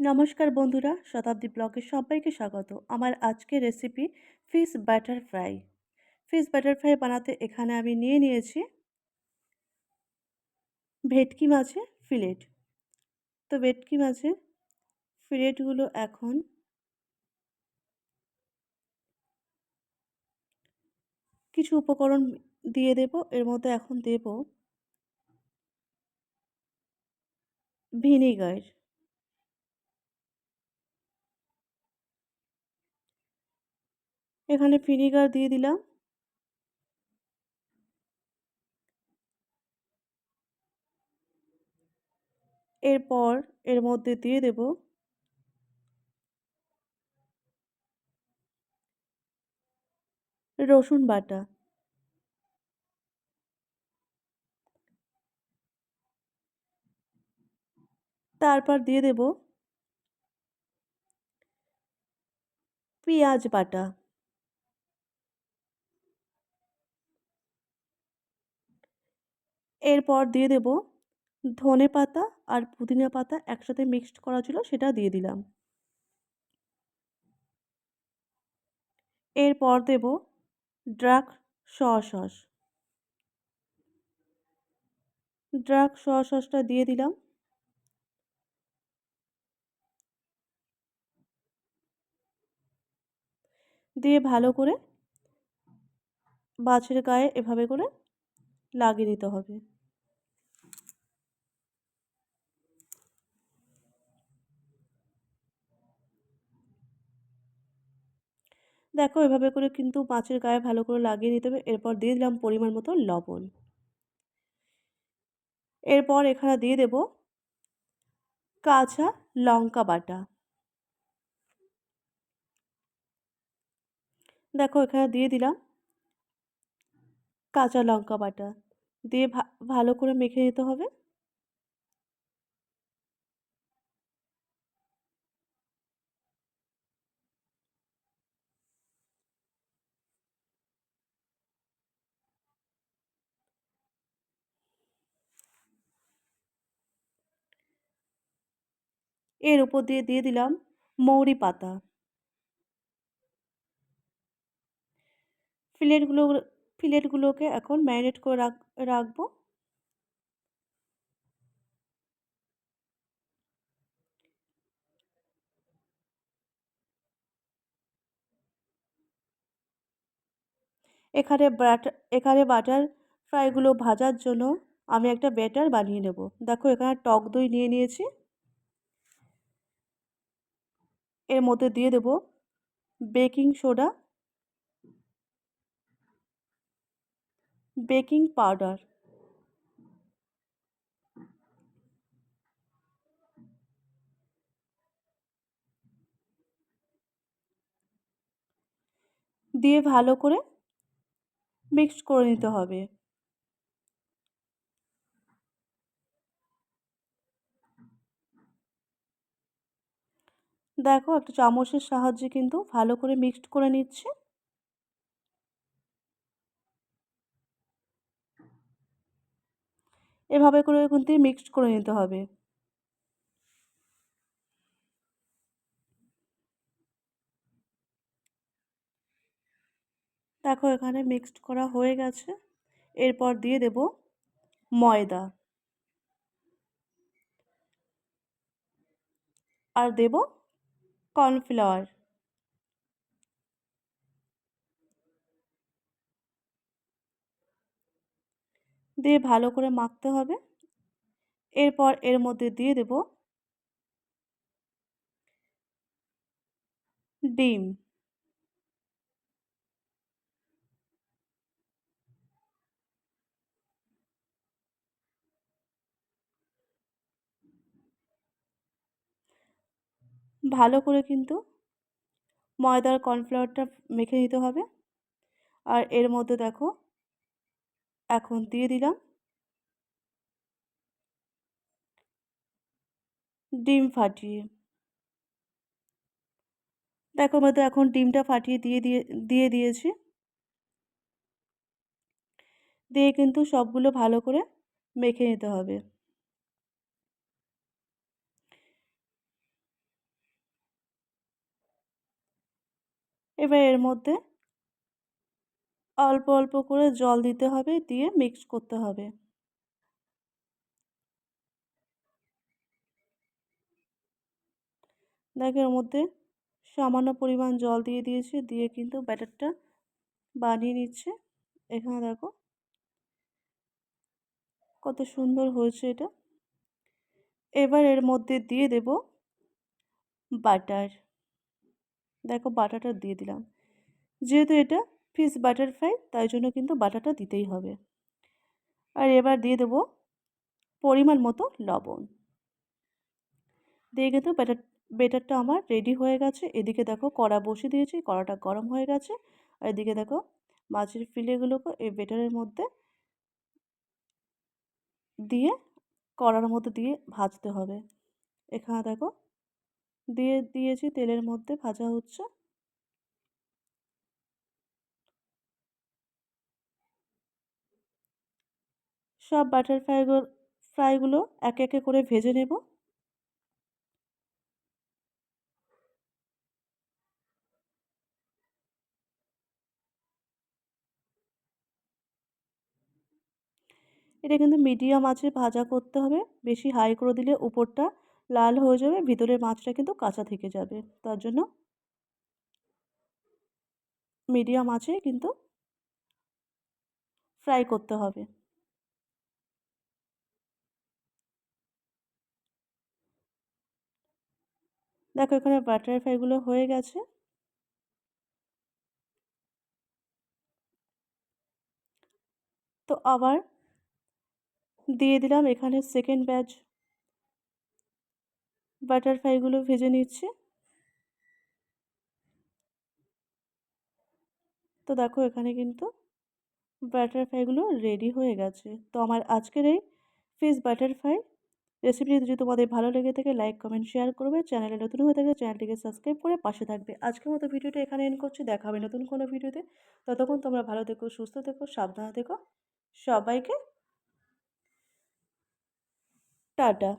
নমস্কার বন্ধুরা, শতাব্দী ব্লগে সবাইকে স্বাগত। আমার আজকের recipe fish butter fry fish butter fry বানাতে এখানে আমি নিয়ে নিয়েছি ভেটকি মাছের ফিলেট তো ভেটকি মাছের ফিলেটগুলো এখন কিছু উপকরণ দিয়ে দেব। এর মধ্যে এখন দেব ভিনিগার। এখানে ভিনিগার দিয়ে দিলাম। এরপর এর মধ্যে দিয়ে দেব রসুন বাটা। তারপর দিয়ে দেব পেঁয়াজ বাটা। এরপর দিয়ে দেব ধনে পাতা আর পুদিনা পাতা একসাথে মিক্সড করা ছিল, সেটা দিয়ে দিলাম। এরপর দেব ড্রাক সস। ড্রাক সসটা দিয়ে দিলাম। দিয়ে ভালো করে মাছের গায়ে এভাবে করে লাগিয়ে দিতে হবে। দেখো, এভাবে করে কিন্তু মাছের গায়ে ভালো করে লাগিয়ে নিতে হবে। এরপর দিয়ে দিলাম পরিমাণ মতো লবণ। এরপর এখানে দিয়ে দেব কাঁচা লঙ্কা বাটা। দেখো, এখানে দিয়ে দিলাম কাঁচা লঙ্কা বাটা। দিয়ে ভালো করে মেখে নিতে হবে। এর উপর দিয়ে দিয়ে দিলাম মৌরি পাতা। ফিলেটগুলো ফিলেটগুলোকে এখন ম্যারিনেট করে রাখ, রাখব। এখানে ব্যাটার এখানে বাটার ফ্রাইগুলো ভাজার জন্য আমি একটা ব্যাটার বানিয়ে নেব। দেখো এখানে টক দই নিয়ে নিয়েছি। এর মধ্যে দিয়ে দেব বেকিং সোডা, বেকিং পাউডার, দিয়ে ভালো করে মিক্সড করে নিতে হবে। দেখো একটা চামচের সাহায্যে কিন্তু ভালো করে মিক্সড করে নিচ্ছে। এভাবে করে কিন্তু মিক্সড করে নিতে হবে। দেখো এখানে মিক্সড করা হয়ে গেছে। এরপর দিয়ে দেব ময়দা। আর দেব কর্নফ্লাওয়ার। দিয়ে ভালো করে মাখতে হবে। এরপর এর মধ্যে দিয়ে দেব ডিম। ভালো করে কিন্তু ময়দার কর্নফ্লাওয়ারটা মেখে নিতে হবে। আর এর মধ্যে দেখো, এখন দিয়ে দিলাম ডিম ফাটিয়ে। দেখো মধ্যে এখন ডিমটা ফাটিয়ে দিয়ে দিয়ে দিয়ে দিয়েছি। দিয়ে কিন্তু সবগুলো ভালো করে মেখে নিতে হবে। এবার এর মধ্যে অল্প অল্প করে জল দিতে হবে, দিয়ে মিক্স করতে হবে। দেখো, এর মধ্যে সামান্য পরিমাণ জল দিয়ে দিয়েছি, দিয়ে কিন্তু ব্যাটারটা বানিয়ে নিচ্ছে। এখানে দেখো কত সুন্দর হয়েছে এটা। এবার এর মধ্যে দিয়ে দেব বাটার। দেখো বাটারটা দিয়ে দিলাম। যেহেতু এটা ফিশ বাটার ফ্রাই, তাই জন্য কিন্তু বাটারটা দিতেই হবে। আর এবার দিয়ে দেব পরিমাণ মতো লবণ। দিয়ে কিন্তু ব্যাটার বেটারটা আমার রেডি হয়ে গেছে। এদিকে দেখো কড়া বসিয়ে দিয়েছি, কড়াটা গরম হয়ে গেছে। আর এদিকে দেখো মাছের ফিলেগুলোকে এই বেটারের মধ্যে দিয়ে কড়ার মধ্যে দিয়ে ভাজতে হবে। এখানে দেখো দিয়ে দিয়েছি তেলের মধ্যে ভাজা হচ্ছে। সব বাটার ফ্রাইগুলো ফ্রাইগুলো একে একে করে ভেজে নেব। এটা কিন্তু মিডিয়াম আঁচে ভাজা করতে হবে, বেশি হাই করে দিলে উপরটা লাল হয়ে যাবে, ভিতরের মাছটা কিন্তু কাঁচা থেকে যাবে। তার জন্য মিডিয়াম আছে কিন্তু ফ্রাই করতে হবে। দেখো এখানে বাটার ফ্রাইগুলো হয়ে গেছে। তো আবার দিয়ে দিলাম এখানে সেকেন্ড ব্যাচ বাটার ফ্রাইগুলো ভেজে নিচ্ছি। তো দেখো এখানে কিন্তু বাটারফ্লাইগুলো রেডি হয়ে গেছে। তো আমার আজকের এই ফিশ বাটার ফ্রাই রেসিপিটি যদি তোমাদের ভালো লেগে থাকে লাইক কমেন্ট শেয়ার করবে। চ্যানেলে নতুন হয়ে থাকে চ্যানেলটিকে সাবস্ক্রাইব করে পাশে থাকবে। আজকের মতো ভিডিওটা এখানে এন্ড করছি। দেখা হবে নতুন কোনো ভিডিওতে। ততক্ষণ তোমরা ভালো থেকো, সুস্থ থেকো, সাবধানে থেকো। সবাইকে টাটা।